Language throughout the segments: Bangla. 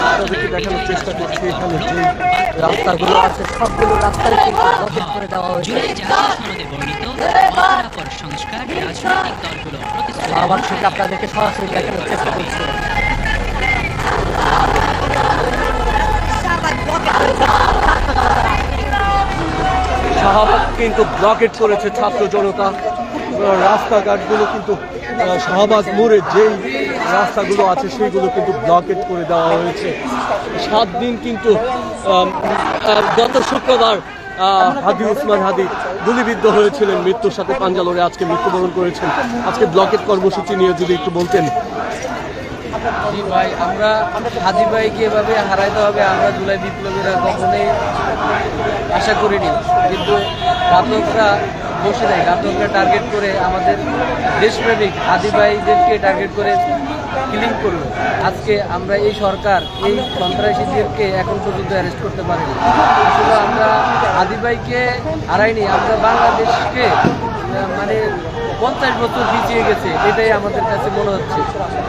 আপনাদেরকে দেখানোর চেষ্টা করছি। এখানে যে রাস্তাগুলো আছে সবগুলো রাস্তায় কিন্তু ব্লকেট করে দেওয়া হয়েছে। আবার থেকে আপনাদেরকে সরাসরি দেখানোর চেষ্টা করছি। শাহবাগ কিন্তু ব্লকেট করেছে ছাত্র জনতা। রাস্তাঘাটগুলো কিন্তু শাহবাগ মোড়ে যেই রাস্তাগুলো আছে সেইগুলো কিন্তু ব্লকেট করে দেওয়া হয়েছে। সাত দিন কিন্তু গত শুক্রবার হাদি উসমান হাদি গুলিবিদ্ধ হয়েছিলেন মৃত্যুর সাথে পাঞ্জালোরে। আজকে মৃত্যুবরণ করেছেন। আজকে ব্লকেট কর্মসূচি নিয়ে যদি একটু বলতেন। জি ভাই, আমরা, হাজি ভাইকে এভাবে হারাইতে হবে, আমরা জুলাই বিপ্লবীরা কখনোই আশা করিনি। কিন্তু ঘাতকরা বসে নেয় ঘাতকরা টার্গেট করে আমাদের দেশপ্রেমিক ভাইদেরকে টার্গেট করে কিলিং করল আজকে আমরা এই সরকার, এই সন্ত্রাসীদেরকে এখন পর্যন্ত অ্যারেস্ট করতে পারিনি। আসলে আমরা ভাইকে হারাইনি, আমরা বাংলাদেশকে মানে পঞ্চাশ বছর পিছিয়ে গেছে, এটাই আমাদের কাছে মনে হচ্ছে।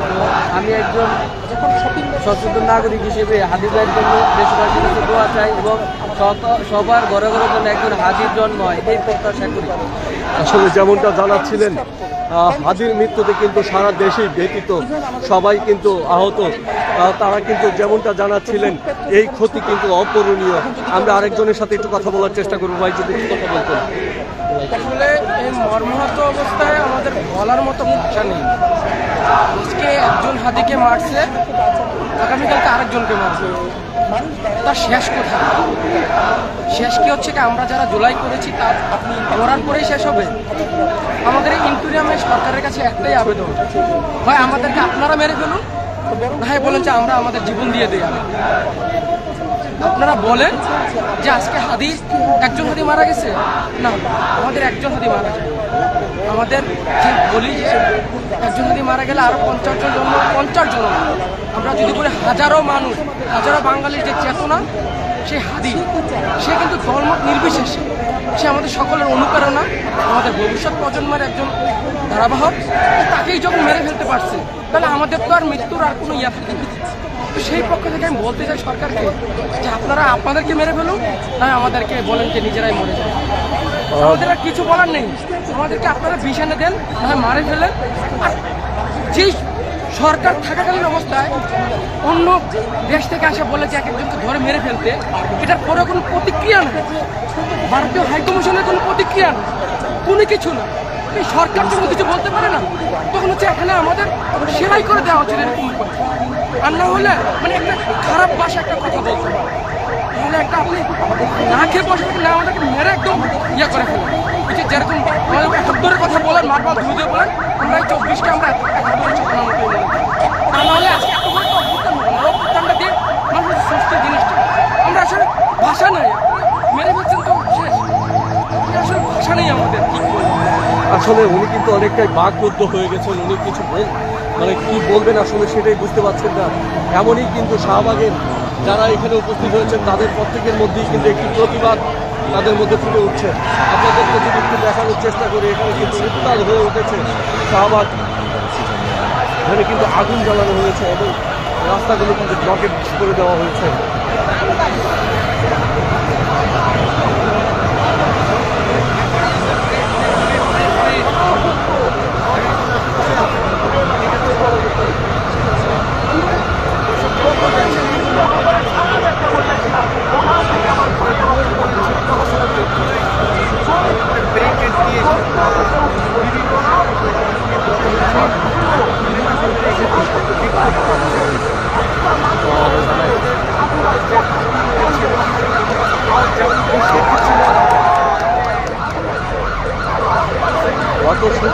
তো আমি একজন সচেতন নাগরিক হিসেবে হাদিদের জন্য দেশবাসীর কাছে দোয়া চাই এবং সবার ঘরে ঘরে যেন একজন হাজির জন্ম হয় এই প্রত্যাশা করি আসলে যেমনটা জানাচ্ছিলেন হাদির মৃত্যুতে কিন্তু সারা দেশেই ব্যতীত সবাই কিন্তু আহত। তারা কিন্তু যেমনটা জানাচ্ছিলেন এই ক্ষতি কিন্তু অপূরণীয়। আমরা আরেকজনের সাথে একটু কথা বলার চেষ্টা করব ভাই যদি একটু কথা বলতেন। আসলে এই মর্মাহত অবস্থায় আমাদের বলার মতো ভাষা নেই। আজকে একজন হাদিকে মারছে আগামীকালকে আরেকজনকে মারছে তার শেষ কোথায়? শেষ কি হচ্ছে কি আমরা যারা জুলাই করেছি তার মরার পরেই শেষ হবে? আমাদের এই ইন্টুরিয়ামে সরকারের কাছে একটাই আবেদন। ভাই, আমাদেরকে আপনারা মেরে ফেলুন। ভাই, বলেন যে আমরা আমাদের জীবন দিয়ে দিই আপনারা বলেন যে আজকে হাদিস একজন হাদি মারা গেছে? না, আমাদের একজন হাদি মারা যায় আমাদের যে বলি যে একজন যদি মারা গেলে আরও পঞ্চাশ জন জন্ম, পঞ্চাশ জন আমরা যদি বলি হাজারো মানুষ, হাজারো বাঙালির যে চেতনা, সে হাদি। সে কিন্তু ধর্ম নির্বিশেষে। সে আমাদের সকলের অনুপ্রেরণা, আমাদের ভবিষ্যৎ প্রজন্মের একজন ধারাবাহক। তাকেই যখন মেরে ফেলতে পারছে, তাহলে আমাদের তো আর মৃত্যুর আর কোনো ইয়া থাকে তো সেই পক্ষ থেকে আমি বলতে চাই সরকারকে যে আপনারা আপনাদেরকে মেরে ফেলুন না আমাদেরকে বলেন যে নিজেরাই মরে যায় আমাদের আর কিছু বলার নেই। আমাদেরকে আপনারা বিষ এনে দেন না মারে ফেলেন। আর যেই সরকার থাকাকালীন অবস্থায় অন্য দেশ থেকে আসে বলে যে এক একজনকে ধরে মেরে ফেলতে, এটার পরে কোনো প্রতিক্রিয়া নেই। ভারতীয় হাইকমিশনের কোনো প্রতিক্রিয়া নেই। কোনো কিছু না। এই সরকার যখন কিছু বলতে পারে না, তখন হচ্ছে এখানে আমাদের সেলাই করে দেওয়া উচিত এরকম আর না হলে মানে একটা খারাপ বাসা একটা কথা বলতে তাহলে একটা আপনি না খেয়ে বসে না আমাদেরকে মেরে একদম ইয়ে করে ফেলেন যেরকম কথা বলেন ধুয়ে বলেন, আমরা এই চব্বিশটা আমরা আসলে আসলে আসলে উনি কিন্তু অনেকটাই বাকরুদ্ধ হয়ে গেছেন, উনি কিছু বল মানে কি বলবেন আসলে সেটাই বুঝতে পারছেন না। এমনই কিন্তু শাহবাগের যারা এখানে উপস্থিত হয়েছেন, তাদের প্রত্যেকের মধ্যেই কিন্তু একটি প্রতিবাদ তাদের মধ্যে ফুটে উঠছে। আপনাদের যদি একটু দেখানোর চেষ্টা করি, এখানে কিন্তু উত্তাল হয়ে উঠেছে শাহবাগ। এখানে কিন্তু আগুন জ্বালানো হয়েছে এবং রাস্তাগুলো কিন্তু ব্লকেট করে দেওয়া হয়েছে।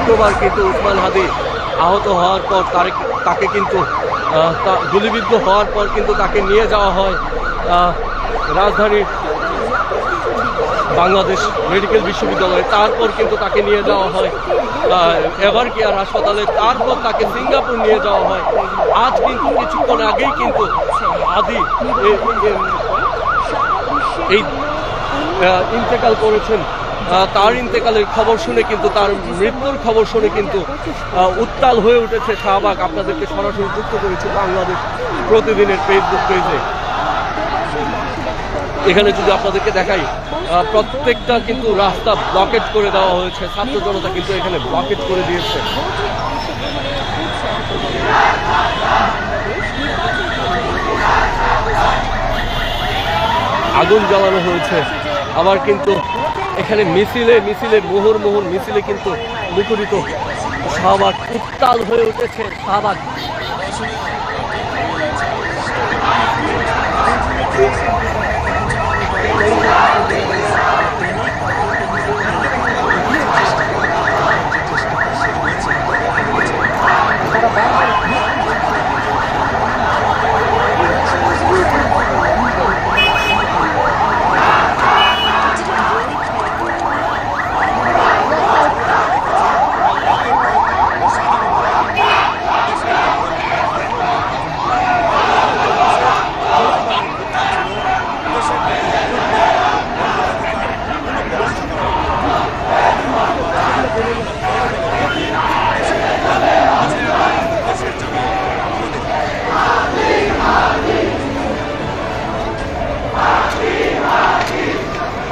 শুক্রবার কিন্তু উসমান হাদি আহত হওয়ার পর তারে তাকে কিন্তু গুলিবিদ্ধ হওয়ার পর কিন্তু তাকে নিয়ে যাওয়া হয় রাজধানীর বাংলাদেশ মেডিকেল বিশ্ববিদ্যালয়ে। তারপর কিন্তু তাকে নিয়ে যাওয়া হয় এভার কেয়ার হাসপাতালে। তারপর তাকে সিঙ্গাপুর নিয়ে যাওয়া হয়। আজ কিন্তু কিছুক্ষণ আগেই কিন্তু আদি এই ইন্তেকাল করেছেন। তার ইন্তেকালের খবর শুনে কিন্তু, তার মৃত্যুর খবর শুনে কিন্তু উত্তাল হয়ে উঠেছে শাহবাগ। আপনাদেরকে সরাসরি যুক্ত করেছে বাংলাদেশ প্রতিদিনের ফেসবুক পেজে এখানে যদি আপনাদেরকে দেখাই প্রত্যেকটা কিন্তু রাস্তা ব্লকেট করে দেওয়া হয়েছে। ছাত্র জনতা কিন্তু এখানে ব্লকেট করে দিয়েছে। আগুন জ্বালানো হয়েছে। আবার কিন্তু এখানে মিছিলে মিছিলে মোহর মোহর মিছিলে কিন্তু মুখরিত। শাহবাগ উত্তাল হয়ে উঠেছে শাহবাগ।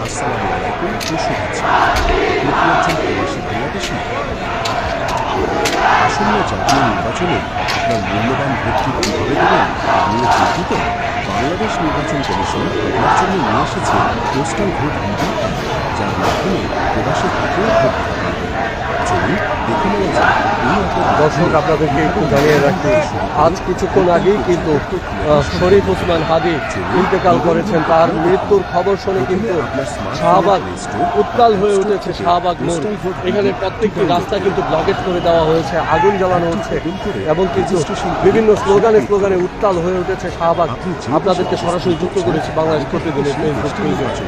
আসসালামু আলাইকুম ও শুভেচ্ছা প্রতি একজন প্রবাসী বাংলাদেশি আসন্ন জাতীয় নির্বাচনে আপনার মূল্যবান ভোটটি কীভাবে দেবেন নিয়ে চিন্তিত বাংলাদেশ নির্বাচন কমিশন এর জন্য নিয়ে এসেছে পোস্টাল ভোট ভিডিও, যার মাধ্যমে প্রবাসী ভোট দিতে পারবে। চলুন দেখে নেওয়া অপর দর্শক, আপনাদেরকে একটু জানিয়ে রাখি, আজ কিছুক্ষণ আগেই কিন্তু শরীফ ওসমান হাদি ইন্তেকাল করেছেন। তার মৃত্যুর খবর শুনে কিন্তু শাহবাগ উত্তাল হয়ে উঠেছে শাহবাগ মোড়। এখানে প্রত্যেকটি রাস্তা কিন্তু ব্লকেট করে দেওয়া হয়েছে, আগুন জ্বালানো হচ্ছে এবং কিছু বিভিন্ন স্লোগানে স্লোগানে উত্তাল হয়ে উঠেছে শাহবাগ। আপনাদেরকে সরাসরি যুক্ত করেছি বাংলাদেশ প্রতিদিনের ফেসবুক পেজে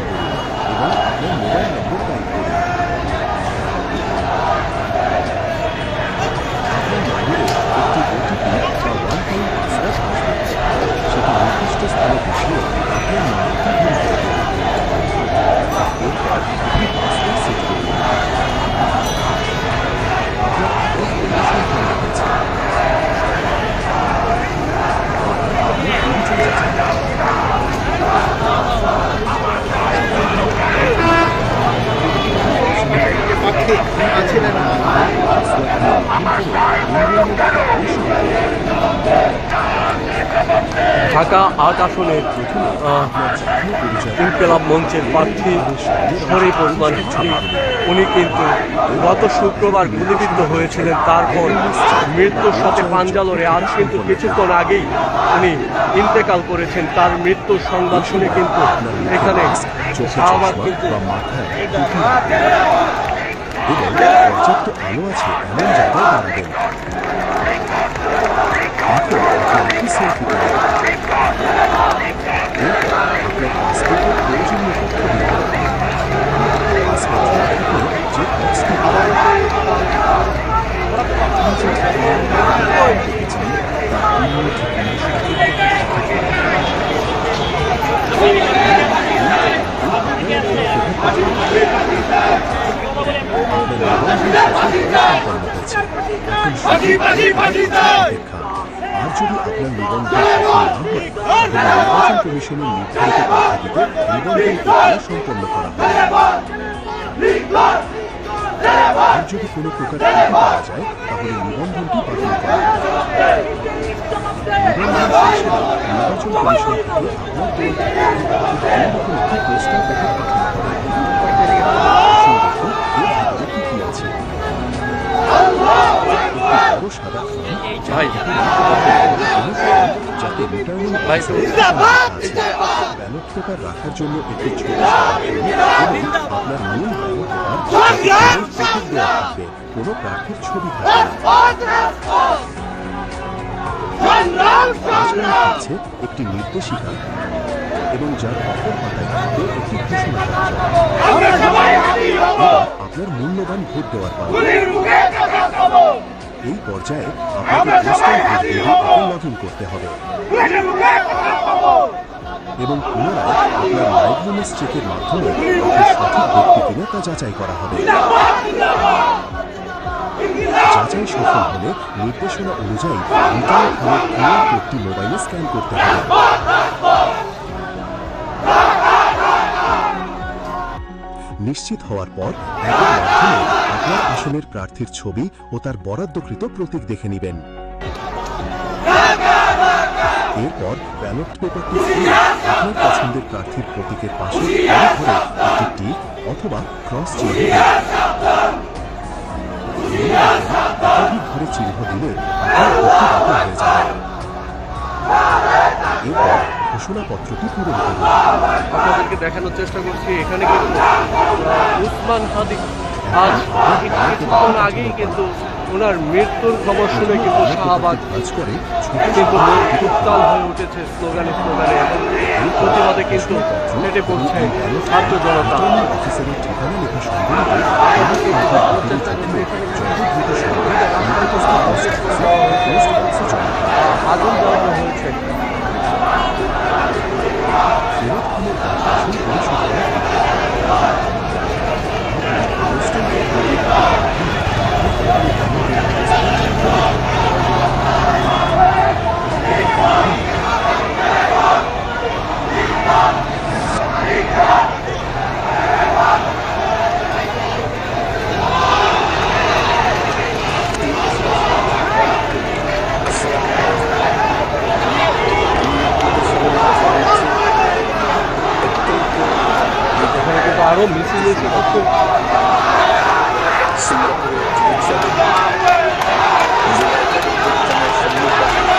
ঢাকা আট আসনের ইনকেলাব মঞ্চের প্রার্থী শরীফ ওসমান উনি কিন্তু গত শুক্রবার গুলিবিদ্ধ হয়েছিলেন, তারপর মৃত্যুর সাথে পাঞ্জা লড়ে আজ কিন্তু কিছুক্ষণ আগেই উনি ইন্তেকাল করেছেন, তার মৃত্যুর সংবাদ শুনে কিন্তু এখানে চশমা কিন্তু এবং পর্যাপ্ত আলো আছে এমন জায়গায় দাঁড়াবেন। এখন সেলফি করুন এরপর আপনার পাসপোর্টের প্রয়োজনীয় তথ্য দিন পাসপোর্ট থেকে যে বক্সটি আপনি যে ঠিকানা দেখেছেন তার ইমেল ঠিকানা সঠিক আর যদি আপনার নিবন্ধন নির্বাচন কমিশনের নির্ধারিত পদ্ধতিতে নিবন্ধন প্রক্রিয়া সম্পন্ন করা আর যদি কোনো প্রকার পাওয়া যায় তাহলে নিবন্ধনটি বাতিল করা নির্বাচন কমিশন থেকে আপনার দেওয়া একটি পোস্টার পাঠানো হবে ব্যালট পেপার রাখার জন্য একটি আপনার মূল ব্যালট পেপার থাকবে কোনো প্রার্থীর ছবি থাকবে একটি নির্দেশিকা এবং যার অপর পাতায় থাকবে একটি ঘোষণা আপনার মূল্যবান ভোট দেওয়ার পালা। এই পর্যায়ে আপনাকে লগ করতে হবে। এবং পুনরায় আপনার লাইভলিনেস চেকের মাধ্যমে সঠিক ব্যক্তি কিনা তা যাচাই করা হবে। যাচাই সফল হলে নির্দেশনা অনুযায়ী কিউআর মোবাইলে স্ক্যান করতে হবে। নিশ্চিত হওয়ার পর আপনার আসনের প্রার্থীর ছবি ও তার বরাদ্দকৃত প্রতীক দেখে নেবেন। এরপর ব্যালট পেপারটি আপনার পছন্দের প্রার্থীর প্রতীকের পাশে ধরে একটি টিক অথবা ক্রস চিহ্ন ধরে চিহ্ন দিলে আপনার হয়ে যাবে। এরপর ঘোষণাপত্রটি পূরণ করুন। আপনাদেরকে দেখানোর চেষ্টা করছি এখানে কিন্তু উসমান হাদি আজ কিছুক্ষণ আগেই কিন্তু ওনার মৃত্যুর খবর শুনে কিন্তু শাহবাগ কাজ করে ছোট কিন্তু উত্তাল হয়ে উঠেছে স্লোগানে স্লোগানে এবং প্রতিবাদে কিন্তু ফেটে পড়ছে ছাত্র জনতা। অফিসারের